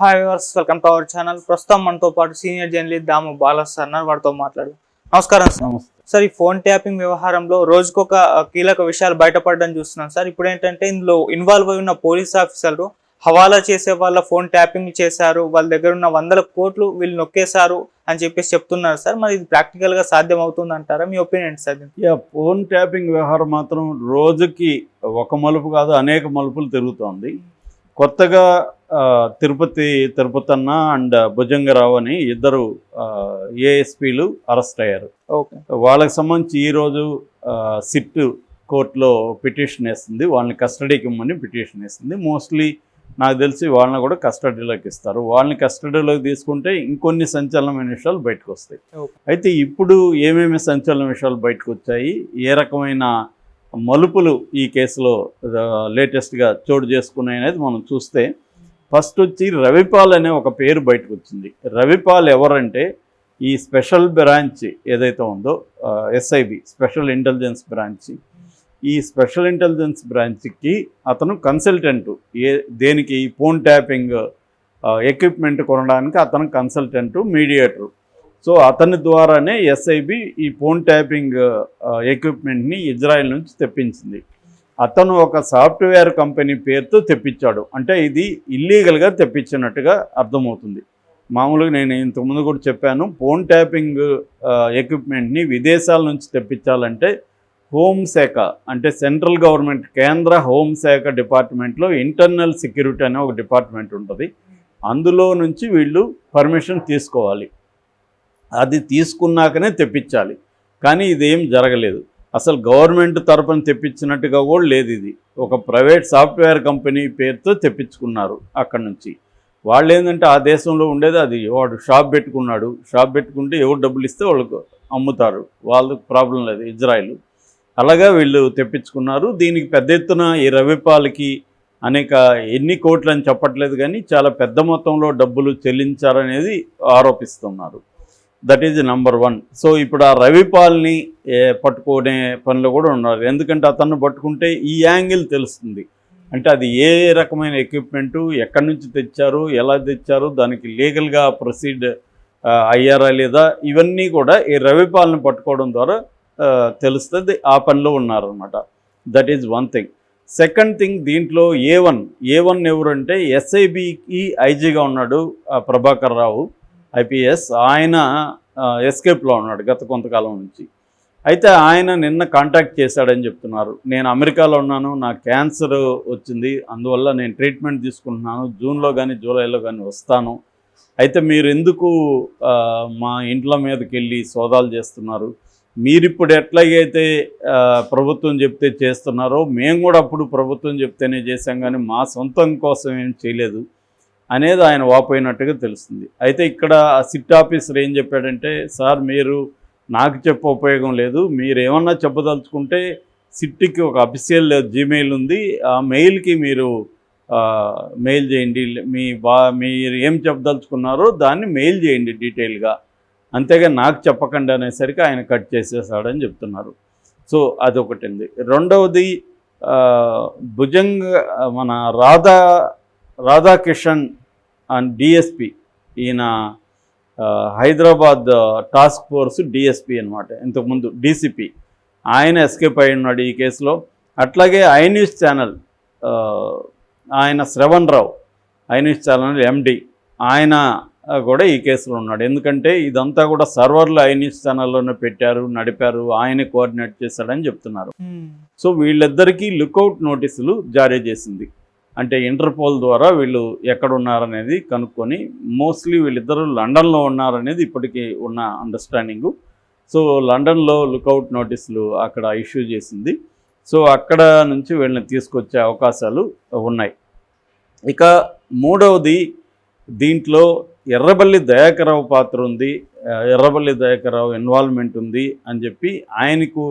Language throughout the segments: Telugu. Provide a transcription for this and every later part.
Hi viewers welcome to our channel ప్రస్తుతం మనతో పాటు సీనియర్ జర్నలిస్ట్ దాము బాలస్ అన్నారు వాడితో మాట్లాడు నమస్కారం సార్. నమస్తే. సార్ ఈ ఫోన్ ట్యాపింగ్ వ్యవహారంలో రోజుకొక కీలక విషయాలు బయటపడడం చూస్తున్నాం సార్. ఇప్పుడు ఏంటంటే ఇందులో ఇన్వాల్వ్ అయి ఉన్న పోలీస్ ఆఫీసర్లు హవాలా చేసే వాళ్ళ ఫోన్ ట్యాపింగ్ చేశారు. వాళ్ళ దగ్గర ఉన్న వందల కోట్లు వీళ్ళు నొక్కేశారు అని చెప్పేసి చెప్తున్నారు సార్. మరి ఇది ప్రాక్టికల్గా సాధ్యం అవుతుంది అంటారా మీ ఒపీనియన్ సార్ ఫోన్ ట్యాపింగ్ వ్యవహారం మాత్రం రోజుకి ఒక మలుపు కాదు అనేక మలుపులు తిరుగుతోంది. కొత్తగా తిరుపతి తిరుపతన్న అండ్ భుజంగరావు అని ఇద్దరు ఏఎస్పీలు అరెస్ట్ అయ్యారు. వాళ్ళకి సంబంధించి ఈరోజు సిట్ కోర్టులో పిటిషన్ వేస్తుంది వాళ్ళని కస్టడీకి ఇమ్మని పిటిషన్ వేస్తుంది మోస్ట్లీ నాకు తెలిసి వాళ్ళని కూడా కస్టడీలోకి ఇస్తారు. వాళ్ళని కస్టడీలోకి తీసుకుంటే ఇంకొన్ని సంచలనమైన విషయాలు బయటకు వస్తాయి. అయితే ఇప్పుడు ఏమేమి సంచలన విషయాలు బయటకు వచ్చాయి? ఏ రకమైన మలుపులు ఈ కేసులో లేటెస్ట్గా చోటు చేసుకున్నాయి అనేది మనం చూస్తే ఫస్ట్ వచ్చి రవిపాల్ అనే ఒక పేరు బయటకు వచ్చింది. రవిపాల్ ఎవరంటే ఈ స్పెషల్ బ్రాంచ్ ఏదైతే ఉందో ఎస్ఐబి స్పెషల్ ఇంటెలిజెన్స్ బ్రాంచ్. ఈ స్పెషల్ ఇంటెలిజెన్స్ బ్రాంచ్కి అతను కన్సల్టెంట్. ఏ దేనికి ఈ ఫోన్ ట్యాపింగ్ ఎక్విప్మెంట్ కొనడానికి అతను కన్సల్టెంట్ మీడియేటర్. సో అతని ద్వారానే ఎస్ఐబి ఈ ఫోన్ ట్యాపింగ్ ఎక్విప్మెంట్ని ఇజ్రాయెల్ నుంచి తెప్పించింది. అతను ఒక సాఫ్ట్వేర్ కంపెనీ పేరుతో తెప్పించాడు. అంటే ఇది ఇల్లీగల్గా తెప్పించినట్టుగా అర్థమవుతుంది. మామూలుగా నేను ఇంతకుముందు కూడా చెప్పాను ఫోన్ ట్యాపింగ్ ఎక్విప్మెంట్ని విదేశాల నుంచి తెప్పించాలంటే హోంశాఖ అంటే సెంట్రల్ గవర్నమెంట్ కేంద్ర హోంశాఖ డిపార్ట్మెంట్లో ఇంటర్నల్ సెక్యూరిటీ అనే ఒక డిపార్ట్మెంట్ ఉంటుంది. అందులో నుంచి వీళ్ళు పర్మిషన్ తీసుకోవాలి. అది తీసుకున్నాకనే తెప్పించాలి. కానీ ఇదేం జరగలేదు. అసలు గవర్నమెంట్ తరపున తెప్పించినట్టుగా కూడా లేదు ఇది. ఒక ప్రైవేట్ సాఫ్ట్వేర్ కంపెనీ పేరుతో తెప్పించుకున్నారు అక్కడి నుంచి. వాళ్ళు ఏంటంటే ఆ దేశంలో ఉండేది అది. వాడు షాప్ పెట్టుకున్నాడు. షాప్ పెట్టుకుంటే ఎవరు డబ్బులు ఇస్తే వాళ్ళకు అమ్ముతారు. వాళ్ళకి ప్రాబ్లం లేదు. ఇజ్రాయిల్. అలాగా వీళ్ళు తెప్పించుకున్నారు. దీనికి పెద్ద ఎత్తున ఈ రవిపాలకి అనేక ఎన్ని కోట్లు అని చెప్పట్లేదు కానీ చాలా పెద్ద మొత్తంలో డబ్బులు చెల్లించారనేది ఆరోపిస్తున్నారు. That is number one so ఇప్పుడు ఆ రవిపాల్ని పట్టుకునే పనిలో కూడా ఉన్నారు. ఎందుకంటే అతన్ని పట్టుకుంటే ఈ యాంగిల్ తెలుస్తుంది. అంటే అది ఏ రకమైన ఎక్విప్మెంటు ఎక్కడి నుంచి తెచ్చారు ఎలా తెచ్చారు దానికి లీగల్గా ప్రొసీడ్ అయ్యారా లేదా ఇవన్నీ కూడా ఈ రవిపాల్ని పట్టుకోవడం ద్వారా తెలుస్తుంది. ఆ పనిలో ఉన్నారనమాట that is one thing second thing దీంట్లో ఏ వన్ ఏ వన్ ఎవరంటే ఎస్ఐబికి ఐజీగా ఉన్నాడు ప్రభాకర్ రావు. ఐపీఎస్ ఆయన ఎస్కేప్లో ఉన్నాడు గత కొంతకాలం నుంచి. అయితే ఆయన నిన్న కాంటాక్ట్ చేశాడని చెప్తున్నారు. నేను అమెరికాలో ఉన్నాను నా క్యాన్సర్ వచ్చింది అందువల్ల నేను ట్రీట్మెంట్ తీసుకుంటున్నాను జూన్లో కానీ జూలైలో కానీ వస్తాను. అయితే మీరు ఎందుకు మా ఇంట్ల మీదకి వెళ్ళి సోదాలు చేస్తున్నారు? మీరు ఇప్పుడు ఎట్లాగైతే ప్రభుత్వం చెప్తే చేస్తున్నారో మేము కూడా అప్పుడు ప్రభుత్వం చెప్తేనే చేశాం కానీ మా సొంతం కోసం ఏం చేయలేదు. అనేది ఆయన వాపోయినట్టుగా తెలుస్తుంది. అయితే ఇక్కడ ఆ సిట్ ఆఫీసర్ ఏం చెప్పాడంటే సార్ మీరు నాకు చెప్ప ఉపయోగం లేదు. మీరు ఏమన్నా చెప్పదలుచుకుంటే సిట్కి ఒక అఫీషియల్ జీమెయిల్ ఉంది. ఆ మెయిల్కి మీరు మెయిల్ చేయండి. మీ బా మీరు ఏం చెప్పదలుచుకున్నారో దాన్ని మెయిల్ చేయండి డీటెయిల్గా. అంతేగా నాకు చెప్పకండి అనేసరికి ఆయన కట్ చేసేసాడని చెప్తున్నారు. సో అదొకటి ఉంది. రెండవది భుజంగ మన రాధా రాధాకిషన్ అండ్ డిఎస్పి ఈయన హైదరాబాద్ టాస్క్ ఫోర్స్ డిఎస్పి అనమాట ఇంతకుముందు డీసీపీ. ఆయన ఎస్కేప్ అయి ఉన్నాడు ఈ కేసులో. అట్లాగే ఐ న్యూస్ ఛానల్ ఆయన Shravan Rao I news channel MD ఆయన కూడా ఈ కేసులో ఉన్నాడు. ఎందుకంటే ఇదంతా కూడా సర్వర్లు ఐ న్యూస్ ఛానల్లోనే పెట్టారు నడిపారు ఆయనే కోఆర్డినేట్ చేశాడని చెప్తున్నారు. సో వీళ్ళిద్దరికీ లుకౌట్ నోటీసులు జారీ చేసింది. అంటే ఇంటర్పోల్ ద్వారా వీళ్ళు ఎక్కడున్నారనేది కనుక్కొని మోస్ట్లీ వీళ్ళిద్దరూ లండన్లో ఉన్నారనేది ఇప్పటికీ ఉన్న అండర్స్టాండింగు సో లండన్లో లుకౌట్ నోటీసులు అక్కడ ఇష్యూ చేసింది. సో అక్కడ నుంచి వీళ్ళని తీసుకొచ్చే అవకాశాలు ఉన్నాయి. ఇక మూడవది దీంట్లో ఎర్రబల్లి దయాకరావు పాత్ర ఉంది. ఎర్రబల్లి దయాకరావు ఇన్వాల్వ్మెంట్ ఉంది అని చెప్పి ఆయనకు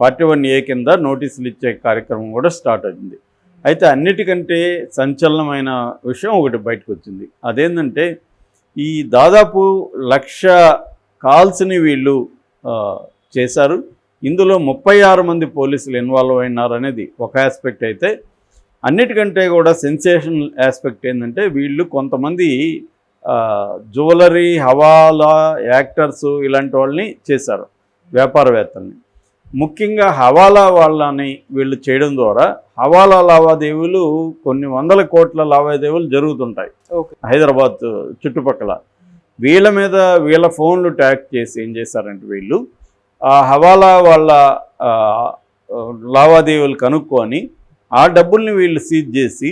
ఫార్టీ వన్ ఏ కింద నోటీసులు ఇచ్చే కార్యక్రమం కూడా స్టార్ట్ అయింది. అయితే అన్నిటికంటే సంచలనమైన విషయం ఒకటి బయటకు వచ్చింది అదేంటంటే ఈ దాదాపు లక్ష కాల్స్ని వీళ్ళు చేశారు. ఇందులో ముప్పై ఆరు మంది పోలీసులు ఇన్వాల్వ్ అయినారు అనేది ఒక ఆస్పెక్ట్ అయితే. అన్నిటికంటే కూడా సెన్సేషనల్ ఆస్పెక్ట్ ఏంటంటే వీళ్ళు కొంతమంది జ్యువెలరీ హవాలా యాక్టర్స్ ఇలాంటి వాళ్ళని చేశారు వ్యాపారవేత్తల్ని. ముఖ్యంగా హవాలా వాళ్ళని వీళ్ళు చేయడం ద్వారా హవాలా లావాదేవీలు కొన్ని వందల కోట్ల లావాదేవీలు జరుగుతుంటాయి. హైదరాబాద్ చుట్టుపక్కల. వీళ్ళ మీద వీళ్ళ ఫోన్లు ట్యాక్ చేసి ఏం చేశారంటే వీళ్ళు ఆ హవాలా వాళ్ళ లావాదేవీలు కనుక్కొని ఆ డబ్బుల్ని వీళ్ళు సీజ్ చేసి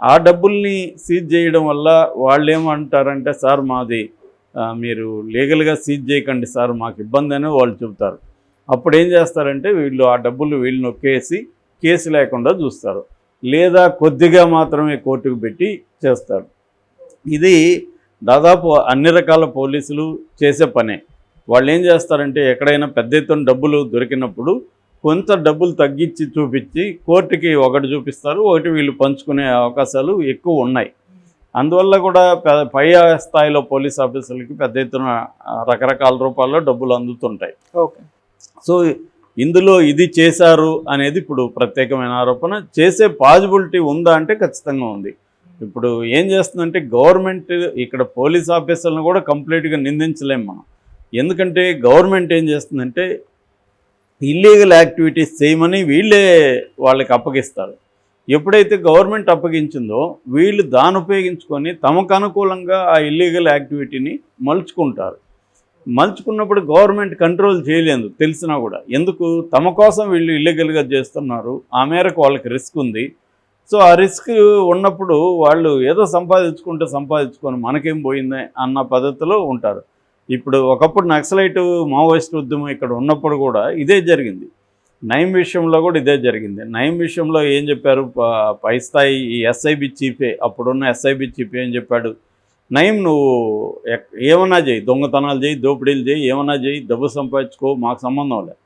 ఆ డబ్బుల్ని సీజ్ చేయడం వల్ల వాళ్ళు ఏమంటారంటే సార్ మాది మీరు లీగల్గా సీజ్ చేయకండి సార్ మాకు ఇబ్బంది అని వాళ్ళు చెబుతారు. అప్పుడు ఏం చేస్తారంటే వీళ్ళు ఆ డబ్బులు వీళ్ళు నొక్కేసి కేసు లేకుండా చూస్తారు. లేదా కొద్దిగా మాత్రమే కోర్టుకు పెట్టి చేస్తారు. ఇది దాదాపు అన్ని రకాల పోలీసులు చేసే పనే. వాళ్ళు ఏం చేస్తారంటే ఎక్కడైనా పెద్ద ఎత్తున డబ్బులు దొరికినప్పుడు కొంత డబ్బులు తగ్గించి చూపించి కోర్టుకి ఒకటి చూపిస్తారు ఒకటి వీళ్ళు పంచుకునే అవకాశాలు ఎక్కువ ఉన్నాయి. అందువల్ల కూడా పై స్థాయిలో పోలీస్ ఆఫీసర్లకి పెద్ద ఎత్తున రకరకాల రూపాల్లో డబ్బులు అందుతుంటాయి. ఓకే. సో ఇందులో ఇది చేశారు అనేది ఇప్పుడు ప్రత్యేకమైన ఆరోపణ. చేసే పాజిబిలిటీ ఉందా అంటే ఖచ్చితంగా ఉంది. ఇప్పుడు ఏం చేస్తుందంటే గవర్నమెంట్ ఇక్కడ పోలీస్ ఆఫీసర్లను కూడా కంప్లీట్గా నిందించలేం మనం. ఎందుకంటే గవర్నమెంట్ ఏం చేస్తుందంటే ఇల్లీగల్ యాక్టివిటీస్ చేయమని వీళ్ళే వాళ్ళకి అప్పగిస్తారు. ఎప్పుడైతే గవర్నమెంట్ అప్పగించిందో వీళ్ళు దాన్ని ఉపయోగించుకొని తమకు అనుకూలంగా ఆ ఇల్లీగల్ యాక్టివిటీని మలుచుకుంటారు. మలుచుకున్నప్పుడు గవర్నమెంట్ కంట్రోల్ చేయలేదు తెలిసినా కూడా. ఎందుకు? తమ కోసం వీళ్ళు ఇల్లీగల్గా చేస్తున్నారు. ఆ మేరకు వాళ్ళకి రిస్క్ ఉంది. సో ఆ రిస్క్ ఉన్నప్పుడు వాళ్ళు ఏదో సంపాదించుకుంటే సంపాదించుకొని మనకేం పోయింది అన్న పద్ధతిలో ఉంటారు. ఇప్పుడు ఒకప్పుడు నక్సలైట్ మావోయిస్ట్ ఉద్యమం ఇక్కడ ఉన్నప్పుడు కూడా ఇదే జరిగింది. నయం విషయంలో కూడా ఇదే జరిగింది. నయం విషయంలో ఏం చెప్పారు? పై స్థాయి ఈ ఎస్ఐబి చీఫే అప్పుడున్న ఎస్ఐబి చీఫ్ ఏం చెప్పాడు? నయం నువ్వు ఎక్- ఏమన్నా చేయి దొంగతనాలు చేయి దోపిడీలు చేయి ఏమన్నా చేయి డబ్బు సంపాదించుకో మాకు సంబంధం లేదు.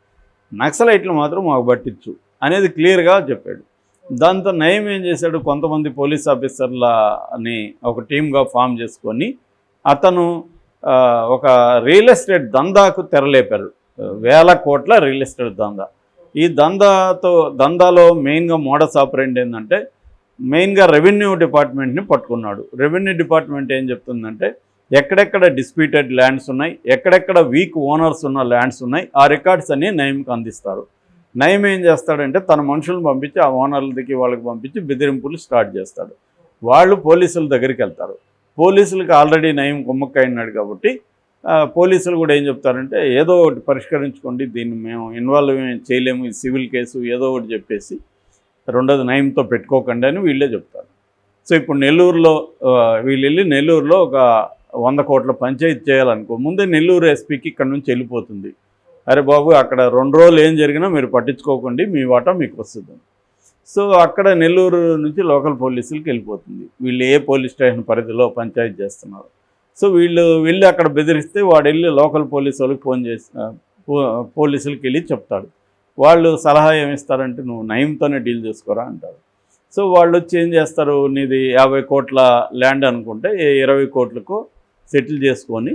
నక్సలైట్లు మాత్రం మాకు పట్టించు అనేది క్లియర్గా చెప్పాడు. దాంతో నయం ఏం చేశాడు కొంతమంది పోలీస్ ఆఫీసర్లని ఒక టీమ్గా ఫామ్ చేసుకొని అతను ఒక రియల్ ఎస్టేట్ దందాకు తెరలేపారు. వేల కోట్ల రియల్ ఎస్టేట్ దందా. ఈ దందాతో దందాలో మెయిన్గా మోడస్ ఆపరేంట్ ఏంటంటే మెయిన్గా రెవెన్యూ డిపార్ట్మెంట్ని పట్టుకున్నాడు. రెవెన్యూ డిపార్ట్మెంట్ ఏం చెప్తుందంటే ఎక్కడెక్కడ డిస్ప్యూటెడ్ ల్యాండ్స్ ఉన్నాయి ఎక్కడెక్కడ వీక్ ఓనర్స్ ఉన్న ల్యాండ్స్ ఉన్నాయి ఆ రికార్డ్స్ అన్ని నయంకి అందిస్తారు. నయం ఏం చేస్తాడంటే తన మనుషులను పంపించి ఆ ఓనర్లకి వాళ్ళకి పంపించి బెదిరింపులు స్టార్ట్ చేస్తాడు. వాళ్ళు పోలీసుల దగ్గరికి వెళ్తారు. పోలీసులకు ఆల్రెడీ నయం కుమ్మక్కైనాడు కాబట్టి పోలీసులు కూడా ఏం చెప్తారంటే ఏదో ఒకటి పరిష్కరించుకోండి దీన్ని మేము ఇన్వాల్వ్ చేయలేము ఇది సివిల్ కేసు ఏదో ఒకటి చెప్పేసి రెండోది నయంతో పెట్టుకోకండి అని వీళ్ళే చెప్తారు. సో ఇప్పుడు నెల్లూరులో వీళ్ళు వెళ్ళి నెల్లూరులో ఒక వంద కోట్ల పంచాయతీ చేయాలనుకో ముందే నెల్లూరు ఎస్పీకి ఇక్కడ నుంచి వెళ్ళిపోతుంది. అరే బాబు అక్కడ రెండు రోజులు ఏం జరిగినా మీరు పట్టించుకోకండి మీ వాటా మీకు వస్తుంది. సో అక్కడ నెల్లూరు నుంచి లోకల్ పోలీసులకి వెళ్ళిపోతుంది. వీళ్ళు ఏ పోలీస్ స్టేషన్ పరిధిలో పంచాయతీ చేస్తున్నారు. సో వీళ్ళు వెళ్ళి అక్కడ బెదిరిస్తే వాడు వెళ్ళి లోకల్ పోలీసు వాళ్ళకి ఫోన్ చేసి పో- పోలీసులకి వెళ్ళి చెప్తాడు. వాళ్ళు సలహా ఏమిస్తారంటే నువ్వు నయంతోనే డీల్ చేసుకోరా అంటారు. సో వాళ్ళు వచ్చి ఏం చేస్తారు నీది యాభై కోట్ల ల్యాండ్ అనుకుంటే ఇరవై కోట్లకు సెటిల్ చేసుకొని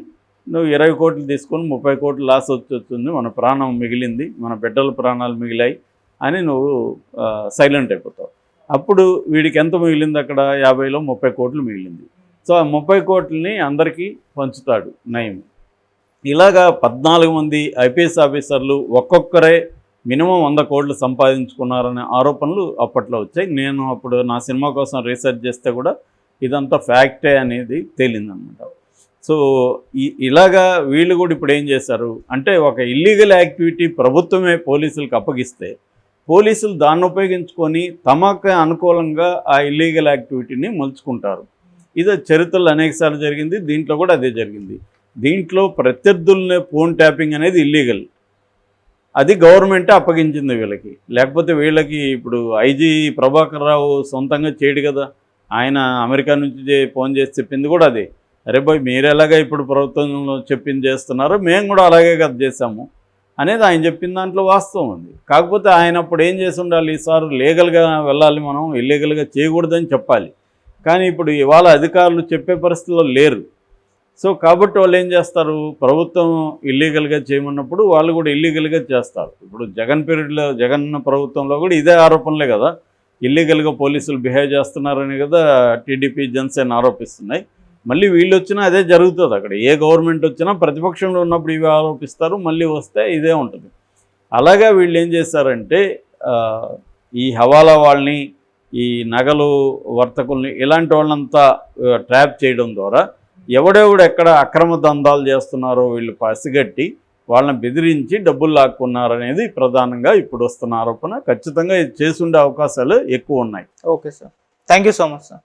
నువ్వు ఇరవై కోట్లు తీసుకొని ముప్పై కోట్లు లాస్ వచ్చి వచ్చింది మన ప్రాణం మిగిలింది మన బిడ్డల ప్రాణాలు మిగిలాయి అని నువ్వు సైలెంట్ అయిపోతావు. అప్పుడు వీడికి ఎంత మిగిలింది అక్కడ? యాభైలో ముప్పై కోట్లు మిగిలింది. సో ఆ ముప్పై కోట్లని అందరికీ పంచుతాడు నయం. ఇలాగా పద్నాలుగు మంది ఐపీఎస్ ఆఫీసర్లు ఒక్కొక్కరే మినిమం వంద కోట్లు సంపాదించుకున్నారనే ఆరోపణలు అప్పట్లో వచ్చాయి. నేను అప్పుడు నా సినిమా కోసం రీసెర్చ్ చేస్తే కూడా ఇదంతా ఫ్యాక్టే అనేది తేలిందనమాట. సో ఈ ఇలాగా వీళ్ళు కూడా ఇప్పుడు ఏం చేశారు? అంటే ఒక ఇల్లీగల్ యాక్టివిటీ ప్రభుత్వమే పోలీసులకు అప్పగిస్తే పోలీసులు దాన్ని ఉపయోగించుకొని తమకు అనుకూలంగా ఆ ఇల్లీగల్ యాక్టివిటీని మలుచుకుంటారు. ఇది చరిత్రలో అనేకసార్లు జరిగింది దీంట్లో కూడా అదే జరిగింది. దీంట్లో ప్రత్యర్థులనే ఫోన్ ట్యాపింగ్ అనేది ఇల్లీగల్ అది గవర్నమెంటే అప్పగించింది వీళ్ళకి. లేకపోతే వీళ్ళకి ఇప్పుడు ఐజీ ప్రభాకర్ రావు సొంతంగా చేయడు కదా. ఆయన అమెరికా నుంచి ఫోన్ చేసి చెప్పింది కూడా అదే. అరే బాయ్ మీరు ఎలాగా ఇప్పుడు ప్రభుత్వంలో చెప్పింది చేస్తున్నారో మేము కూడా అలాగే కదా చేసాము అనేది ఆయన చెప్పిన దాంట్లో వాస్తవం ఉంది. కాకపోతే ఆయన అప్పుడు ఏం చేసి ఉండాలి ఈసారి లీగల్గా వెళ్ళాలి మనం ఇల్లీగల్గా చేయకూడదని చెప్పాలి. కానీ ఇప్పుడు ఇవాళ అధికారులు చెప్పే పరిస్థితిలో లేరు. సో కాబట్టి వాళ్ళు ఏం చేస్తారు? ప్రభుత్వం ఇల్లీగల్గా చేయమన్నప్పుడు వాళ్ళు కూడా ఇల్లీగల్గా చేస్తారు. ఇప్పుడు జగన్ పీరియడ్లో జగన్ ప్రభుత్వంలో కూడా ఇదే ఆరోపణలే కదా. ఇల్లీగల్గా పోలీసులు బిహేవ్ చేస్తున్నారని కదా టీడీపీ జనసేన ఆరోపిస్తున్నాయి. మళ్ళీ వీళ్ళు వచ్చినా అదే జరుగుతుంది. అక్కడ ఏ గవర్నమెంట్ వచ్చినా ప్రతిపక్షంలో ఉన్నప్పుడు ఇవి ఆరోపిస్తారు. మళ్ళీ వస్తే ఇదే ఉంటుంది. అలాగా వీళ్ళు ఏం చేశారంటే ఈ హవాలా వాళ్ళని ఈ నగలు వర్తకుల్ని ఇలాంటి వాళ్ళంతా ట్రాప్ చేయడం ద్వారా ఎవడెవడు ఎక్కడ అక్రమ దందాలు చేస్తున్నారో వీళ్ళు పసిగట్టి వాళ్ళని బెదిరించి డబ్బులు లాక్కున్నారనేది ప్రధానంగా ఇప్పుడు వస్తున్న ఆరోపణ. ఖచ్చితంగా ఇది చేసుండే అవకాశాలు ఎక్కువ ఉన్నాయి. Okay sir. Thank you so much sir.